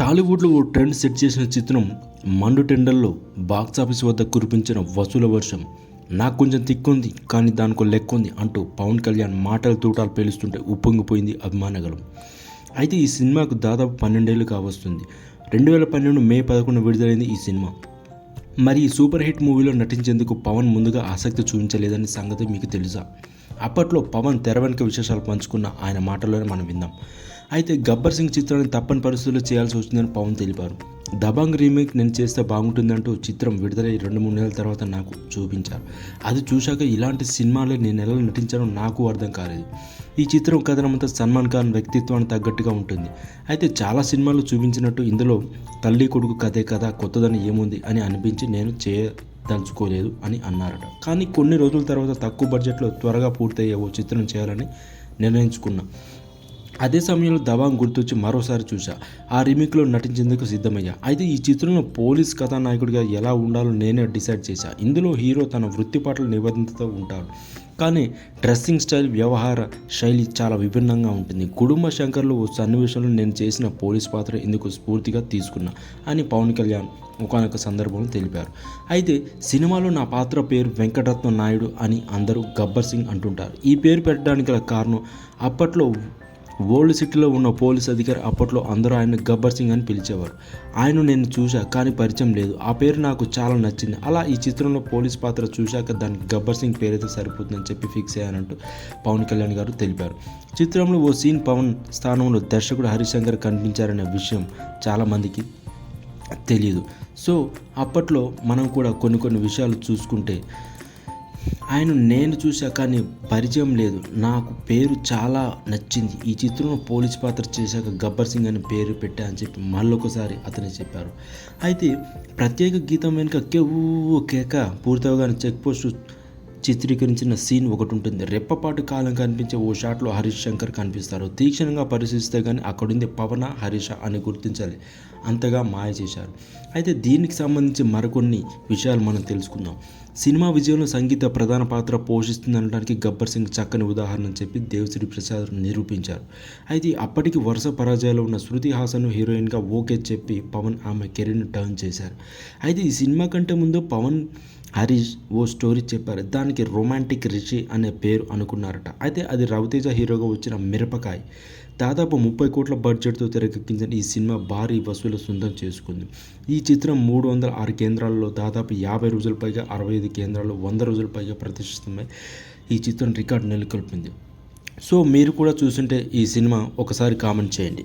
టాలీవుడ్లో ఓ trend set చేసిన చిత్రం మండు టెండర్లో బాక్సాఫీస్ వద్ద కురిపించిన వసూల వర్షం. నాకు కొంచెం తిక్కుంది కానీ దానికో లెక్కుంది అంటూ పవన్ కళ్యాణ్ మాటల తూటాలు పేలుస్తుంటే ఉప్పొంగిపోయింది అభిమానగలం. అయితే ఈ సినిమాకు దాదాపు పన్నెండేళ్ళు కావస్తుంది. రెండు వేల పన్నెండు మే పదకొండు విడుదలైంది ఈ సినిమా. మరి ఈ సూపర్ హిట్ మూవీలో నటించేందుకు పవన్ ముందుగా ఆసక్తి చూపించలేదని సంగతి మీకు తెలుసా? అప్పట్లో పవన్ తెర వెనుక విశేషాలు పంచుకున్న ఆయన మాటల్లోనే మనం విందాం. అయితే గబ్బర్ సింగ్ చిత్రాన్ని తప్పని పరిస్థితుల్లో చేయాల్సి వచ్చిందని పవన్ తెలిపారు. దబాంగ్ రీమేక్ నేను చేస్తే బాగుంటుందంటూ చిత్రం విడుదలై రెండు మూడు నెలల తర్వాత నాకు చూపించారు. అది చూశాక ఇలాంటి సినిమాలో నేను ఎలా నటించానో నాకు అర్థం కాలేదు. ఈ చిత్రం కథనమంతా సల్మాన్ ఖాన్ వ్యక్తిత్వానికి తగ్గట్టుగా ఉంటుంది. అయితే చాలా సినిమాలు చూపించినట్టు ఇందులో తల్లి కొడుకు కథే కథ కొత్తదని ఏముంది అని అనిపించి నేను చేయదలుచుకోలేదు అని అన్నారట. కానీ కొన్ని రోజుల తర్వాత తక్కువ బడ్జెట్లో త్వరగా పూర్తయ్యే ఓ చిత్రం చేయాలని నిర్ణయించుకున్నా. అదే సమయంలో దబాంగ్ గుర్తొచ్చి మరోసారి చూశా. ఆ రీమేక్లో నటించేందుకు సిద్ధమయ్యా. అయితే ఈ చిత్రంలో పోలీస్ కథానాయకుడిగా ఎలా ఉండాలో నేనే డిసైడ్ చేశా. ఇందులో హీరో తన వృత్తి పట్ల నిబద్ధతతో ఉంటాడు. కానీ డ్రెస్సింగ్ స్టైల్ వ్యవహార శైలి చాలా విభిన్నంగా ఉంటుంది. కుటుంబ శంకర్లో ఓ సన్నివేశంలో నేను చేసిన పోలీస్ పాత్ర ఇందుకు స్ఫూర్తిగా తీసుకున్నా అని పవన్ కళ్యాణ్ ఒకనొక సందర్భంలో తెలిపారు. అయితే సినిమాలో నా పాత్ర పేరు వెంకటరత్న నాయుడు అని అందరూ గబ్బర్ సింగ్ అంటుంటారు. ఈ పేరు పెట్టడానికి గల కారణం అప్పట్లో ఓల్డ్ సిటీలో ఉన్న పోలీస్ అధికారి అప్పట్లో అందరూ ఆయన గబ్బర్ సింగ్ అని పిలిచేవారు. ఆయన నేను చూశా కానీ పరిచయం లేదు. ఆ పేరు నాకు చాలా నచ్చింది. అలా ఈ చిత్రంలో పోలీస్ పాత్ర చూశాక దానికి గబ్బర్ సింగ్ పేరైతే సరిపోతుందని చెప్పి ఫిక్స్ అయ్యానంటూ పవన్ కళ్యాణ్ గారు తెలిపారు. చిత్రంలో ఓ సీన్ పవన్ స్థానంలో దర్శకుడు హరిశంకర్ కనిపించారనే విషయం చాలామందికి తెలియదు సో అప్పట్లో మనం కూడా కొన్ని కొన్ని విషయాలు చూసుకుంటే ఆయన నేను చూశాక నీ పరిచయం లేదు. నాకు పేరు చాలా నచ్చింది. ఈ చిత్రంలో పోలీస్ పాత్ర చేశాక గబ్బర్ సింగ్ అని పేరు పెట్టా అని చెప్పి మళ్ళొకసారి అతనే చెప్పారు. అయితే ప్రత్యేక గీతం వెనుక కెవ్వు కేక పూర్తవగానే చెక్ పోస్ట్ చిత్రీకరించిన సీన్ ఒకటి ఉంటుంది. రెప్పపాటు కాలం కనిపించే ఓ షాట్లో హరీష్ శంకర్ కనిపిస్తారు. తీక్షణంగా పరిశీలిస్తే కానీ అక్కడుంది పవన హరీష అని గుర్తించాలి. అంతగా మాయ చేశారు. అయితే దీనికి సంబంధించి మరికొన్ని విషయాలు మనం తెలుసుకుందాం. సినిమా విజయంలో సంగీత ప్రధాన పాత్ర పోషిస్తుందనడానికి గబ్బర్ సింగ్ చక్కని ఉదాహరణ చెప్పి దేవశ్రీ ప్రసాద్ నిరూపించారు. అయితే అప్పటికి వరుస పరాజయాలు ఉన్న శృతి హాసన్ హీరోయిన్గా ఓకే చెప్పి పవన్ ఆమె కెరీర్ని టర్న్ చేశారు. అయితే ఈ సినిమా కంటే ముందు పవన్ హరీష్ ఓ స్టోరీ చెప్పారు. దానికి రొమాంటిక్ రిషి అనే పేరు అనుకున్నారట. అయితే అది రవితేజ హీరోగా వచ్చిన మిరపకాయ. దాదాపు ముప్పై కోట్ల బడ్జెట్తో తెరకెక్కించిన ఈ సినిమా భారీ వసూలు సొంతం చేసుకుంది. ఈ చిత్రం మూడు వందల ఆరు కేంద్రాల్లో దాదాపు యాభై రోజుల పైగా అరవై ఐదు కేంద్రాల్లో వంద రోజుల పైగా ప్రదర్శితమై ఈ చిత్రం రికార్డు నెలకొల్పింది. సో మీరు కూడా చూస్తుంటే ఈ సినిమా ఒకసారి కామెంట్ చేయండి.